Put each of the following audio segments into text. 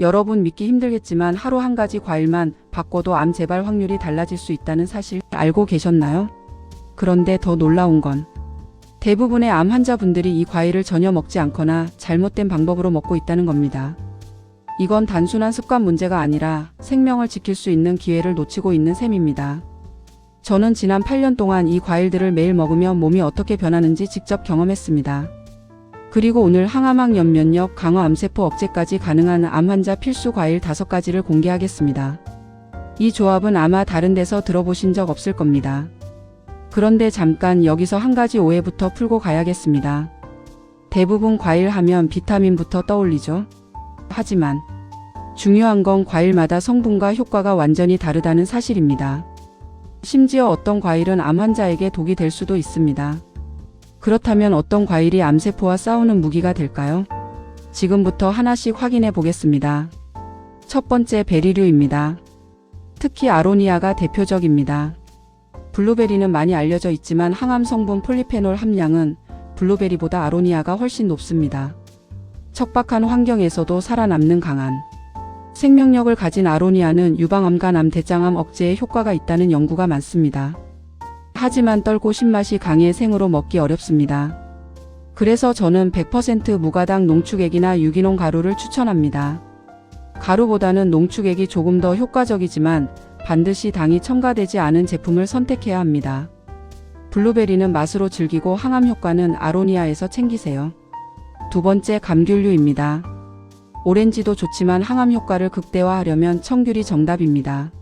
여러분 믿기 힘들겠지만 하루 한 가지 과일만 바꿔도 암 재발 확률이 달라질 수 있다는 사실 알고 계셨나요? 그런데 더 놀라운 건 대부분의 암 환자분들이 이 과일을 전혀 먹지 않거나 잘못된 방법으로 먹고 있다는 겁니다. 이건 단순한 습관 문제가 아니라 생명을 지킬 수 있는 기회를 놓치고 있는 셈입니다. 저는 지난 8년 동안 이 과일들을 매일 먹으며 몸이 어떻게 변하는지 직접 경험했습니다. 그리고 오늘 항암학 연면역 강화 암세포 억제까지 가능한 암 환자 필수 과일 5가지를 공개하겠습니다. 이 조합은 아마 다른 데서 들어보신 적 없을 겁니다. 그런데 잠깐 여기서 한 가지 오해부터 풀고 가야겠습니다. 대부분 과일 하면 비타민부터 떠올리죠. 하지만 중요한 건 과일마다 성분과 효과가 완전히 다르다는 사실입니다. 심지어 어떤 과일은 암 환자에게 독이 될 수도 있습니다. 그렇다면 어떤 과일이 암세포와 싸우는 무기가 될까요? 지금부터 하나씩 확인해 보겠습니다. 첫 번째 베리류입니다. 특히 아로니아가 대표적입니다. 블루베리는 많이 알려져 있지만 항암 성분 폴리페놀 함량은 블루베리보다 아로니아가 훨씬 높습니다. 척박한 환경에서도 살아남는 강한 생명력을 가진 아로니아는 유방암 간암 대장암 억제에 효과가 있다는 연구가 많습니다. 하지만 떨고 신맛이 강해 생으로 먹기 어렵습니다. 그래서 저는 100% 무가당 농축액이나 유기농 가루를 추천합니다. 가루보다는 농축액이 조금 더 효과적이지만 반드시 당이 첨가되지 않은 제품을 선택해야 합니다. 블루베리는 맛으로 즐기고 항암 효과는 아로니아에서 챙기세요. 두 번째 감귤류입니다. 오렌지도 좋지만 항암 효과를 극대화하려면 청귤이 정답입니다.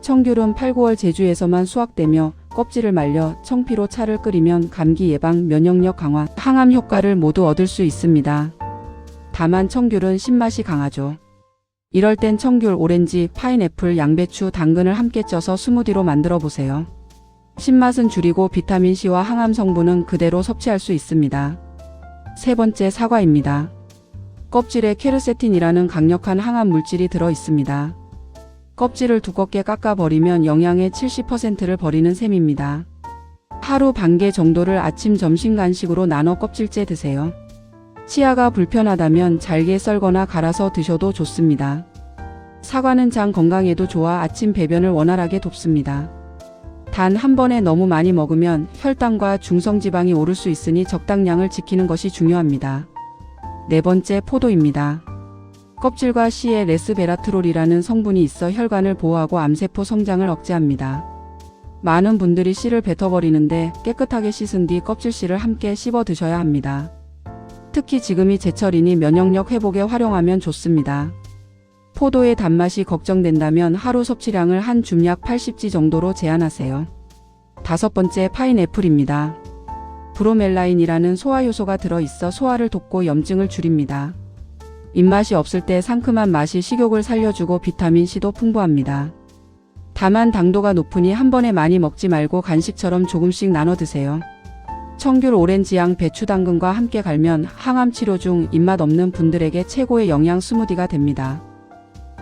청귤은 8, 9월 제주에서만 수확되며 껍질을 말려 청피로 차를 끓이면 감기 예방, 면역력 강화, 항암 효과를 모두 얻을 수 있습니다. 다만 청귤은 신맛이 강하죠. 이럴 땐 청귤, 오렌지, 파인애플, 양배추, 당근을 함께 쪄서 스무디로 만들어 보세요. 신맛은 줄이고 비타민C와 항암 성분은 그대로 섭취할 수 있습니다. 세 번째 사과입니다. 껍질에 케르세틴이라는 강력한 항암 물질이 들어 있습니다. 껍질을 두껍게 깎아버리면 영양의 70%를 버리는 셈입니다. 하루 반 개 정도를 아침, 점심 간식으로 나눠 껍질째 드세요. 치아가 불편하다면 잘게 썰거나 갈아서 드셔도 좋습니다. 사과는 장 건강에도 좋아 아침 배변을 원활하게 돕습니다. 단 한 번에 너무 많이 먹으면 혈당과 중성지방이 오를 수 있으니 적당량을 지키는 것이 중요합니다. 네 번째 포도입니다. 껍질과 씨에 레스베라트롤이라는 성분이 있어 혈관을 보호하고 암세포 성장을 억제합니다. 많은 분들이 씨를 뱉어버리는데 깨끗하게 씻은 뒤 껍질 씨를 함께 씹어 드셔야 합니다. 특히 지금이 제철이니 면역력 회복에 활용하면 좋습니다. 포도의 단맛이 걱정된다면 하루 섭취량을 한 줌약 80지 정도로 제한하세요. 다섯 번째 파인애플입니다. 브로멜라인이라는 소화 요소가 들어있어 소화를 돕고 염증을 줄입니다. 입맛이 없을 때 상큼한 맛이 식욕을 살려주고 비타민C도 풍부합니다. 다만 당도가 높으니 한 번에 많이 먹지 말고 간식처럼 조금씩 나눠 드세요. 청귤, 오렌지향, 배추, 당근과 함께 갈면 항암 치료 중 입맛 없는 분들에게 최고의 영양 스무디가 됩니다.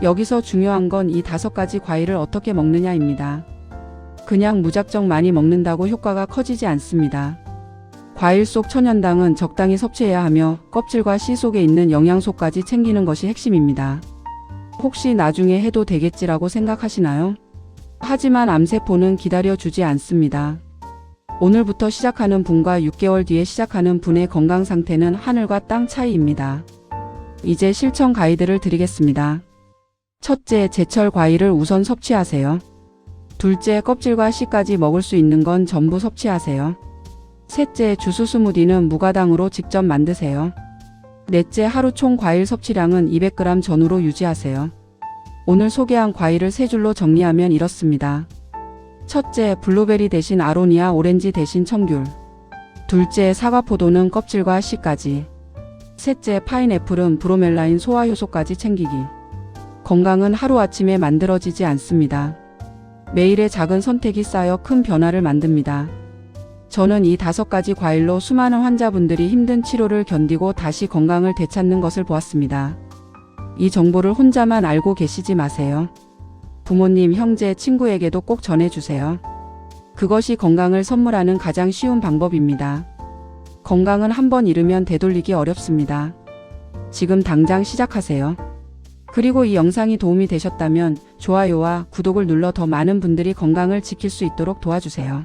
여기서 중요한 건 이 다섯 가지 과일을 어떻게 먹느냐입니다. 그냥 무작정 많이 먹는다고 효과가 커지지 않습니다. 과일 속 천연당은 적당히 섭취해야 하며 껍질과 씨 속에 있는 영양소까지 챙기는 것이 핵심입니다. 혹시 나중에 해도 되겠지라고 생각하시나요? 하지만 암세포는 기다려주지 않습니다. 오늘부터 시작하는 분과 6개월 뒤에 시작하는 분의 건강 상태는 하늘과 땅 차이입니다. 이제 실천 가이드를 드리겠습니다. 첫째, 제철 과일을 우선 섭취하세요. 둘째, 껍질과 씨까지 먹을 수 있는 건 전부 섭취하세요. 셋째, 주스 스무디는 무가당으로 직접 만드세요. 넷째, 하루 총 과일 섭취량은 200g 전후로 유지하세요. 오늘 소개한 과일을 세 줄로 정리하면 이렇습니다. 첫째, 블루베리 대신 아로니아, 오렌지 대신 청귤. 둘째, 사과 포도는 껍질과 씨까지. 셋째, 파인애플은 브로멜라인 소화 효소까지 챙기기. 건강은 하루아침에 만들어지지 않습니다. 매일의 작은 선택이 쌓여 큰 변화를 만듭니다. 저는 이 다섯 가지 과일로 수많은 환자분들이 힘든 치료를 견디고 다시 건강을 되찾는 것을 보았습니다. 이 정보를 혼자만 알고 계시지 마세요. 부모님, 형제, 친구에게도 꼭 전해주세요. 그것이 건강을 선물하는 가장 쉬운 방법입니다. 건강은 한번 잃으면 되돌리기 어렵습니다. 지금 당장 시작하세요. 그리고 이 영상이 도움이 되셨다면 좋아요와 구독을 눌러 더 많은 분들이 건강을 지킬 수 있도록 도와주세요.